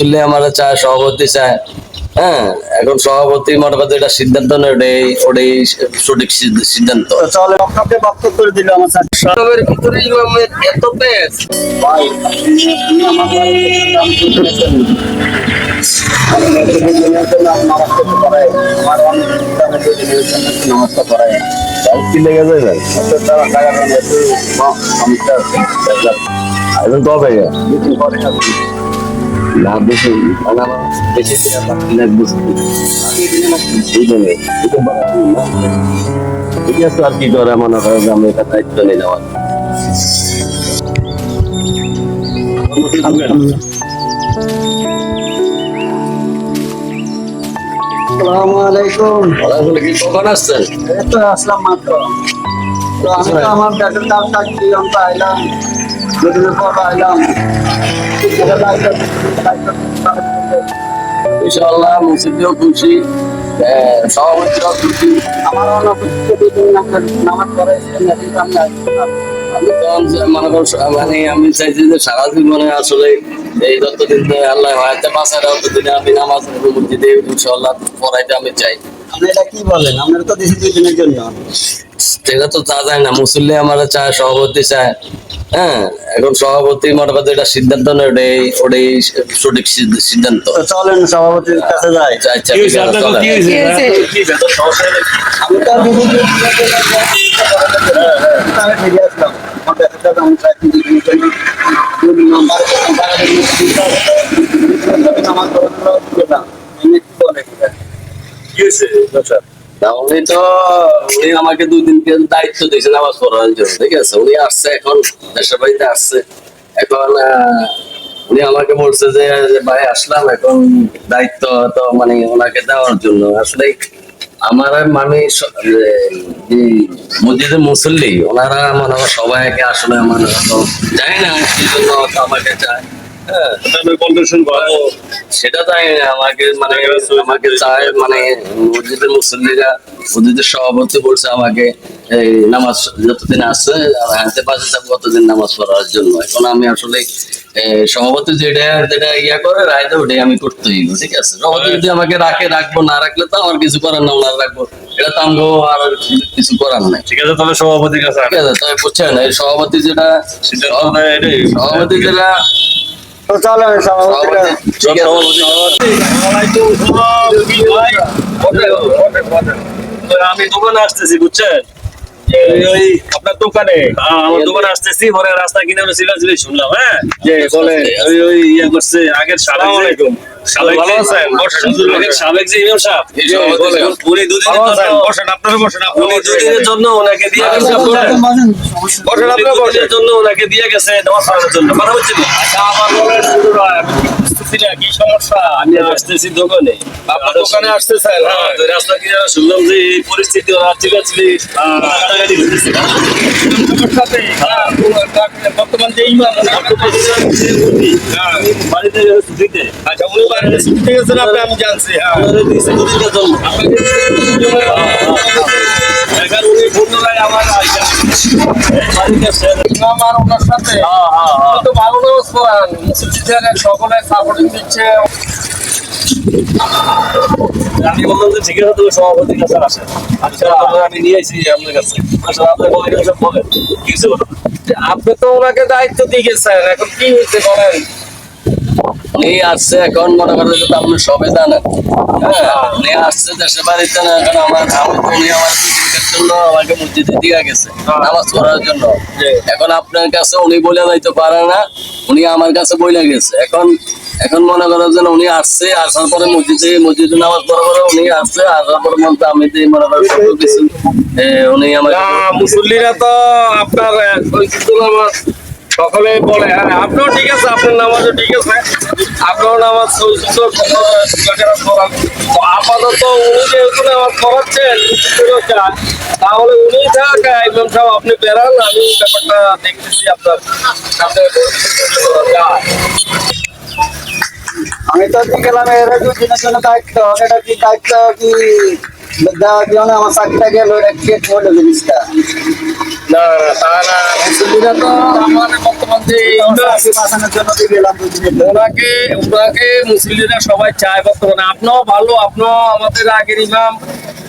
মুসল্লি আমার চায় সভাপতি চায় হ্যাঁ এখন সভাপতি মনে করতে এটা সিদ্ধান্ত নেই ওটাই ওটাই সঠিক সিদ্ধান্ত চলে আপনাকে বক্তব্য করে দিল আমার সবের ভিতরে ইমামের এত পেস ভাই আপনি আমার নাম শুনেছেন আমি নেতৃত্বের জন্য নামাজ পড়তে পারাই আমার অনেক ইসলামের দিনের জন্য নামাজ তো পড়াই কি লেগে যায় ভাই তারা টাকা সমস্যা আছে এখন না বেশি মানে আমার বেশি আমার কিনার বুঝতে এই জন্য এটা বড় ভুল না। ঠিক আছে আর কি করে মনে করে যে আমি এটা দায়িত্ব নিলাম আর আসসালামু আলাইকুম। কি কখন আসছেন? এই তো আসলাম মাত্র। তো আমি তো আমার ব্যাটের কাজ থাকছি আমি তো আইলাম। দুদিনের পর আইলাম ইনশাআল্লাহ মুসিদিও খুশি। সভাপতিরাও খুশি। আমার দুদিন আপনার নামাজ কিন্তু আমি মনে করো মানে আমি চাইছি যে সারা জীবনে আসলে এই যতদিন আল্লাহ হয়তো বাঁচার, ততদিনে আমি নামাজ মসজিদে, ইনশাআল্লাহ পড়াইতে আমি চাই। আপনি এটা কি বলেন? আপনার তো দিছি দুই দিনের জন্য। সেটা তো তা যায় না মুসল্লি আমার চায় সভাপতি চায় হ্যাঁ এখন সভাপতি মনে করতে এটা সিদ্ধান্ত নেই ওটাই ওটাই সঠিক সিদ্ধান্ত চলেন সভাপতির কাছে যাই আচ্ছা, আচ্ছা, ঠিক আছে, দুদিন উনি তো উনি আমাকে দুই দিনকে দায়িত্ব দিয়েছেন পড়ানোর জন্য, ঠিক আছে? উনি আসছে এখন, দেশের বাড়িতে আসছে। এখন উনি আমাকে বলছে যে ভাই, আসলাম এখন, দায়িত্ব তো মানে ওনাকে দেওয়ার জন্য। আসলে আমার মানে যে মুসল্লি, ওনারা মনে সবাইকে আসলে মানে জানি না আমাকে চায়। সেটা তাই আমাকে মানে আমাকে চায় মানে মসজিদের মুসল্লিরা মসজিদের সভাপতি বলছে আমাকে এই নামাজ যতদিন আছে হাতে পাশে থাকব ততদিন নামাজ পড়ার জন্য। এখন আমি আসলে সভাপতি যেটা যেটা ইয়া করে ওটাই আমি করতে হইব ঠিক আছে? সভাপতি যদি আমাকে রাখে রাখব না রাখলে তো আমার কিছু করার না ওনার রাখব। এটা তো আমগো আর কিছু করার নাই। ঠিক আছে তাহলে সভাপতির কাছে ঠিক আছে তবে বুঝছেন এই সভাপতি যেটা সভাপতি যেটা তো চলেন আমি দোকানে আসতেছি বুঝছেন? ওই আপনার দোকানে। হ্যাঁ, আমার দোকানে আসতেছি পরে রাস্তা কিনে আমি শুনলাম হ্যাঁ? যে বলে ওই ওই ইয়ে করছে আগের সালাম যে- সাবেক যে- ইমাম সাহেব। উনি দুদিনের জন্য বসেন আপনারা বসেন উনি দুদিনের জন্য ওনাকে দিয়ে গেছে। বসেন। আপনারা বসেন জন্য ওনাকে দিয়ে গেছে নামাজ পড়ানোর জন্য। কথা হচ্ছে না। আচ্ছা আমার বলেন হুজুরা, আমি কি সমস্যা? আমি আসতেছি দোকানে। আপনার দোকানে আসতেছেন হ্যাঁ। রাস্তা কি শুনলাম যে এই পরিস্থিতি ওরা চিল্লাচিল্লি কাটাকাটি করতেছে। হ্যাঁ, বর্তমান যে ইমাম বাড়িতে ছুটিতে আচ্ছা উনি আপনি আমি জানছি হ্যাঁ আমার ওনার সাথে ভালো নামাজ পড়ান সকলে সাপোর্টিং দিচ্ছে আমি বললাম যে ঠিক আছে তুমি সভাপতির কাছে আসেন। আমি নিয়ে আসি আপনার কাছে আপনি বলেন বলেন। কিছু আপনি তো ওনাকে দায়িত্ব দিয়ে গেছেন এখন কি হয়েছে বলেন? উনি আসছে এখন মনে করেন যে আপনি সবে জানেন হ্যাঁ উনি আসছে দেশের বাড়িতে না এখন আমার আমি তো উনি আমার জীবিকার জন্য আমাকে মসজিদে দিয়ে গেছে নামাজ পড়ার জন্য। এখন আপনার কাছে উনি বলে যাইতে পারে না উনি আমার কাছে বলে গেছে। এখন এখন মনে করেন যে উনি আসছে আসার পরে মসজিদে মসজিদে নামাজ পড়া পরে উনি আসছে আসার পরে মনে আমি তো মনে উনি আমাকে না মুসল্লিরা তো আপনার সকলে বলে হ্যাঁ আপনিও ঠিক আছে আপনার নামাজও ঠিক আছে আপনার নামাজ আপাতত উনি যেহেতু নামাজ করাচ্ছেন তাহলে উনি থাক ইমাম সাহেব আপনি বেরান আমি ব্যাপারটা দেখতেছি আপনার আমি তো গেলাম এরা দিনের জন্য দায়িত্ব এটা কি দায়িত্ব কি দেওয়া কি মানে আমার চাকরিটা গেল এটা জিনিসটা না মুসল্লিরা তো আমার বর্তমান যে বাঁচানোর জন্য। ওনাকে ওনাকে মুসলিমরা সবাই চায় বর্তমানে। আপনিও ভালো আপনিও আমাদের আগের ইমাম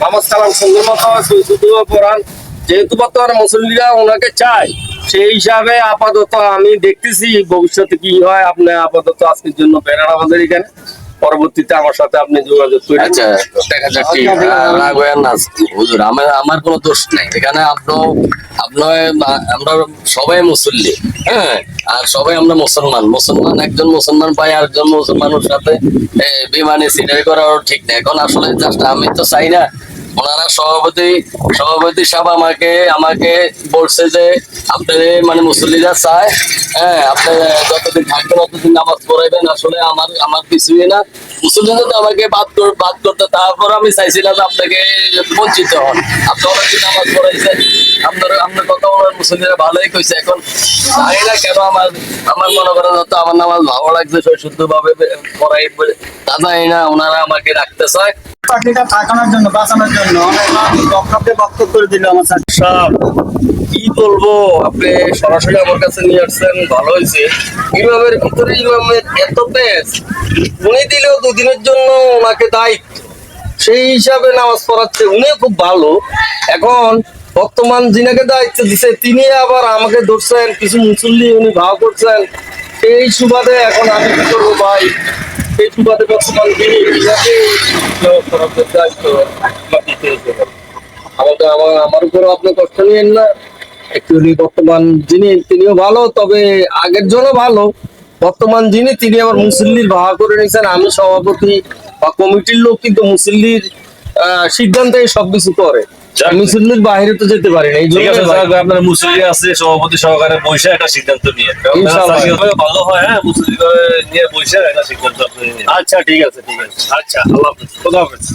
নামাজ কালাম সুন্দর মতো সুস্থ পড়ান। যেহেতু বর্তমানে মুসলিমরা ওনাকে চায় সেই হিসাবে আপাতত আমি দেখতেছি ভবিষ্যতে কি হয়। আপনি আপাতত আজকের জন্য বেড়ান আমাদের এখানে। পরবর্তীতে আমার সাথে আপনি যোগাযোগ করেন। আচ্ছা দেখা যাক কি আহ, না। হুজুর আমার আমার কোনো দোষ নাই। এখানে আপনার আপনি আমরা সবাই মুসল্লি হ্যাঁ? আর সবাই আমরা মুসলমান। মুসলমান একজন মুসলমান পাই আরেকজন মুসলমানের সাথে বিমানে সিটারি করা ঠিক না এখন আসলে জাস্ট আমি তো চাই না ওনারা সভাপতি সভাপতি সাহেব আমাকে আমাকে বলছে যে আপনি মানে মুসল্লিরা চায় হ্যাঁ আপনি যতদিন থাকবেন ততদিন নামাজ পড়াইবেন। আসলে আমার আমার কিছুই না। মুসল্লিরা তো আমাকে বাদ কর- বাদ করতে তারপর আমি চাইছিলাম আপনাকে বঞ্চিত হন। আপনি অনেকদিন নামাজ পড়াইছেন আপনার আপনার কথা ওনার মুসল্লিরা ভালোই কইছে। এখন জানি না কেন আমার আমার মনে করেন হয়তো আমার নামাজ ভালো লাগছে শুদ্ধ ভাবে পড়াই বলে তা জানি না ওনারা আমাকে রাখতে চায়। চাকরিটা থাকানোর জন্য বাঁচানোর জন্য। অনেক বক্তব্যে বক্তব্য করে দিল আমার কি বলব আপনি সরাসরি আমার কাছে নিয়ে আসছেন, ভালো হয়েছে। ইমামের ভিতরে ইমামের এত পেস উনি দিলেও দুদিনের জন্য ওনাকে দায়িত্ব। সেই হিসাবে নামাজ পড়াচ্ছে, উনিও খুব ভালো। এখন বর্তমান যিনাকে দায়িত্ব দিছে, তিনি আবার আমাকে ধরছেন, কিছু মুসল্লি উনি ভাও করছেন। সেই সুবাদে এখন আমি কি করব ভাই? সেই সুবাদে বর্তমান তিনি ইনাকে দায়িত্ব আমাদের আমার আমার উপর আপনি কষ্ট নিয়েন না। উনি বর্তমান যিনি তিনিও ভালো তবে আগের জন্য ভালো। বর্তমান যিনি তিনি আবার মুসল্লির ভাড়া করে নিয়েছেন। আমি সভাপতি বা কমিটির লোক কিন্তু মুসল্লির সিদ্ধান্তে সবকিছু করে। মুসল্লির বাইরে তো যেতে পারি না এই ঠিক জন্য আপনার মুসলিম আছে সভাপতি সহকারে বসে একটা সিদ্ধান্ত নিয়ে। ভালো হয় হ্যাঁ মুসলিম নিয়ে বসে একটা সিদ্ধান্ত আচ্ছা ঠিক আছে ঠিক আছে। আচ্ছা আল্লাহ হাফেজ।